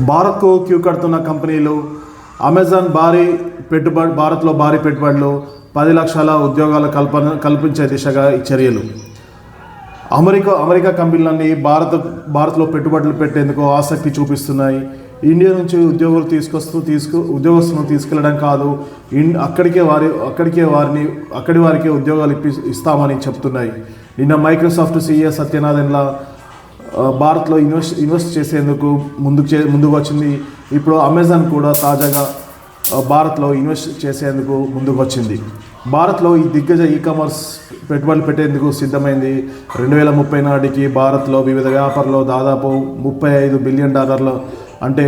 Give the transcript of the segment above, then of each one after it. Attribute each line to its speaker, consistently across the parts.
Speaker 1: భారత్కు క్యూ కడుతున్న కంపెనీలు అమెజాన్ భారీ పెట్టుబడి భారత్లో భారీ పెట్టుబడులు పది లక్షల ఉద్యోగాల కల్పన కల్పించే దిశగా ఈ చర్యలు. అమెరికా అమెరికా కంపెనీలన్నీ భారత భారత్లో పెట్టుబడులు పెట్టేందుకు ఆసక్తి చూపిస్తున్నాయి. ఇండియా నుంచి ఉద్యోగులు తీసుకొస్తూ తీసుకు ఉద్యోగస్తులను తీసుకెళ్ళడం కాదు ఇన్ అక్కడికే వారి అక్కడికే వారిని అక్కడి వారికే ఉద్యోగాలు ఇప్పి ఇస్తామని చెప్తున్నాయి. నిన్న మైక్రోసాఫ్ట్ సీఏ సత్యనాథన్లా భారత్లో ఇన్వెస్ట్ ఇన్వెస్ట్ చేసేందుకు ముందుకు చే ముందుకు వచ్చింది. ఇప్పుడు అమెజాన్ కూడా తాజాగా భారత్లో ఇన్వెస్ట్ చేసేందుకు ముందుకు వచ్చింది. భారత్లో ఈ దిగ్గజ ఈ కామర్స్ పెట్టుబడులు పెట్టేందుకు సిద్ధమైంది. రెండు వేల ముప్పై నాటికి భారత్లో వివిధ వ్యాపారాల్లో దాదాపు ముప్పై ఐదు బిలియన్ డాలర్లు అంటే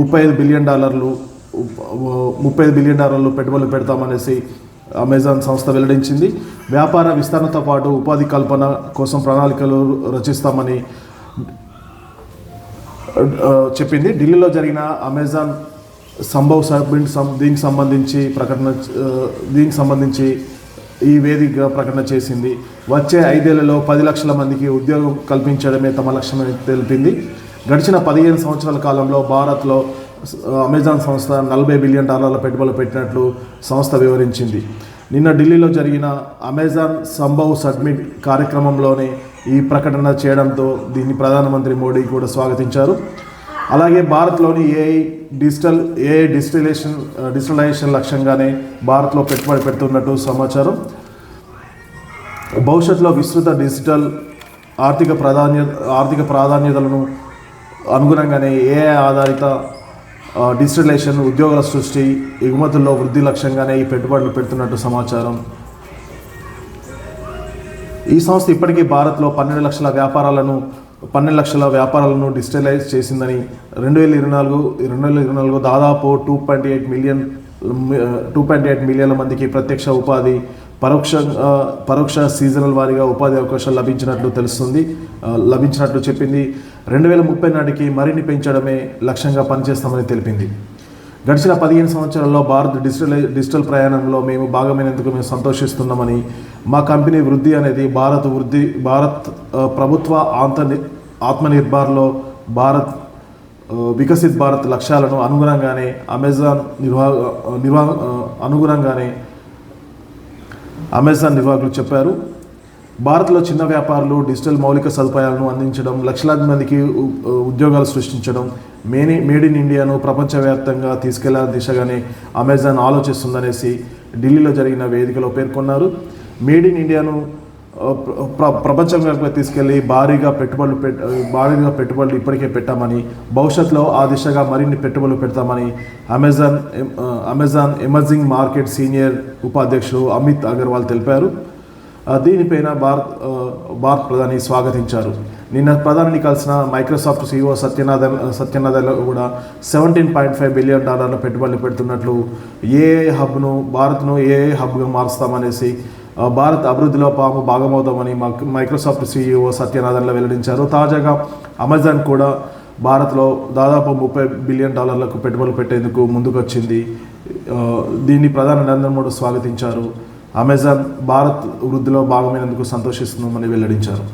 Speaker 1: ముప్పై ఐదు బిలియన్ డాలర్లు ముప్పై ఐదు బిలియన్ డాలర్లు పెట్టుబడులు పెడతామనేసి అమెజాన్ సంస్థ వెల్లడించింది. వ్యాపార విస్తరణతో పాటు ఉపాధి కల్పన కోసం ప్రణాళికలు రచిస్తామని చెప్పింది. ఢిల్లీలో జరిగిన అమెజాన్ సంభవ్ సబ్మిట్ దీనికి సంబంధించి ప్రకటన దీనికి సంబంధించి ఈ వేదికగా ప్రకటన చేసింది. వచ్చే ఐదేళ్ళలో పది లక్షల మందికి ఉద్యోగం కల్పించడమే తమ లక్ష్యమని తెలిపింది. గడిచిన పదిహేను సంవత్సరాల కాలంలో భారత్లో అమెజాన్ సంస్థ నలభై బిలియన్ డాలర్ల పెట్టుబడులు పెట్టినట్లు సంస్థ వివరించింది. నిన్న ఢిల్లీలో జరిగిన అమెజాన్ సంభవ్ సబ్మిట్ కార్యక్రమంలోనే ఈ ప్రకటన చేయడంతో దీన్ని ప్రధానమంత్రి మోడీ కూడా స్వాగతించారు. అలాగే భారత్లోని AI digital AI digitalization digitalization లక్ష్యంగానే భారత్లో పెట్టుబడి పెడుతున్నట్టు సమాచారం. భవిష్యత్తులో విస్తృత డిజిటల్ ఆర్థిక ప్రాధాన్యత ఆర్థిక ప్రాధాన్యతలను అనుగుణంగానే ఏఐ ఆధారిత డిజిటలైజేషన్ ఉద్యోగాల సృష్టి ఎగుమతుల్లో వృద్ధి లక్ష్యంగానే ఈ పెట్టుబడులు పెడుతున్నట్టు సమాచారం. ఈ సంస్థ ఇప్పటికీ భారత్లో పన్నెండు లక్షల వ్యాపారాలను పన్నెండు లక్షల వ్యాపారాలను డిజిటలైజ్ చేసిందని రెండు వేల ఇరవై నాలుగు రెండు వేల ఇరవై నాలుగు దాదాపు two point eight million two point eight మిలియన్ల మందికి ప్రత్యక్ష ఉపాధి పరోక్ష పరోక్ష సీజనల్ వారీగా ఉపాధి అవకాశాలు లభించినట్లు తెలుస్తుంది. లభించినట్లు చెప్పింది రెండు వేల ముప్పై నాటికి మరిన్ని పెంచడమే లక్ష్యంగా పనిచేస్తామని తెలిపింది. గడిచిన పదిహేను సంవత్సరాల్లో భారత్ డిజిటల్ డిజిటల్ ప్రయాణంలో మేము భాగమైనందుకు మేము సంతోషిస్తున్నామని మా కంపెనీ వృద్ధి అనేది భారత్ వృద్ధి భారత్ ప్రభుత్వ ఆంత ఆత్మనిర్భర్లో భారత్ వికసిత్ భారత్ లక్ష్యాలను అనుగుణంగానే అమెజాన్ నిర్వా నిర్వా అనుగుణంగానే అమెజాన్ నిర్వాహకులు చెప్పారు. భారత్లో చిన్న వ్యాపారులు డిజిటల్ మౌలిక సదుపాయాలను అందించడం లక్షలాది మందికి ఉ- ఉద్యోగాలు సృష్టించడం మేని మేడ్ ఇన్ ఇండియాను ప్రపంచవ్యాప్తంగా తీసుకెళ్ళే దిశగానే అమెజాన్ ఆలోచిస్తుందనేసి ఢిల్లీలో జరిగిన వేదికలో పేర్కొన్నారు. మేడ్ ఇన్ ఇండియాను ప్ర ప్రపంచవ్యాప్తంగా తీసుకెళ్ళి భారీగా పెట్టుబడులు పెట్ భారీగా పెట్టుబడులు ఇప్పటికే పెట్టామని భవిష్యత్తులో ఆ దిశగా మరిన్ని పెట్టుబడులు పెడతామని Amazon Amazon emerging market senior ఉపాధ్యక్షుడు అమిత్ అగర్వాల్ తెలిపారు. దీనిపైన భారత్ భారత్ ప్రధాని స్వాగతించారు. నిన్న ప్రధానిని కలిసిన మైక్రోసాఫ్ట్ సీఈఓ సత్యనాథన్ సత్యనాథన్ కూడా సెవెంటీన్ పాయింట్ ఫైవ్ బిలియన్ డాలర్ల పెట్టుబడులు పెడుతున్నట్లు ఏ హబ్ను భారత్ను ఏ హబ్గా మారుస్తామనేసి భారత్ అభివృద్ధిలో పాము భాగమవుతామని మైక్రోసాఫ్ట్ సీఈఓ సత్యనాథన్లో వెల్లడించారు. తాజాగా అమెజాన్ కూడా భారత్లో దాదాపు ముప్పై బిలియన్ డాలర్లకు పెట్టుబడులు పెట్టేందుకు ముందుకొచ్చింది. దీన్ని ప్రధాని నరేంద్ర మోడీ స్వాగతించారు. అమెజాన్ భారత్ వృద్ధిలో భాగమైనందుకు సంతోషిస్తున్నామని వెల్లడించారు.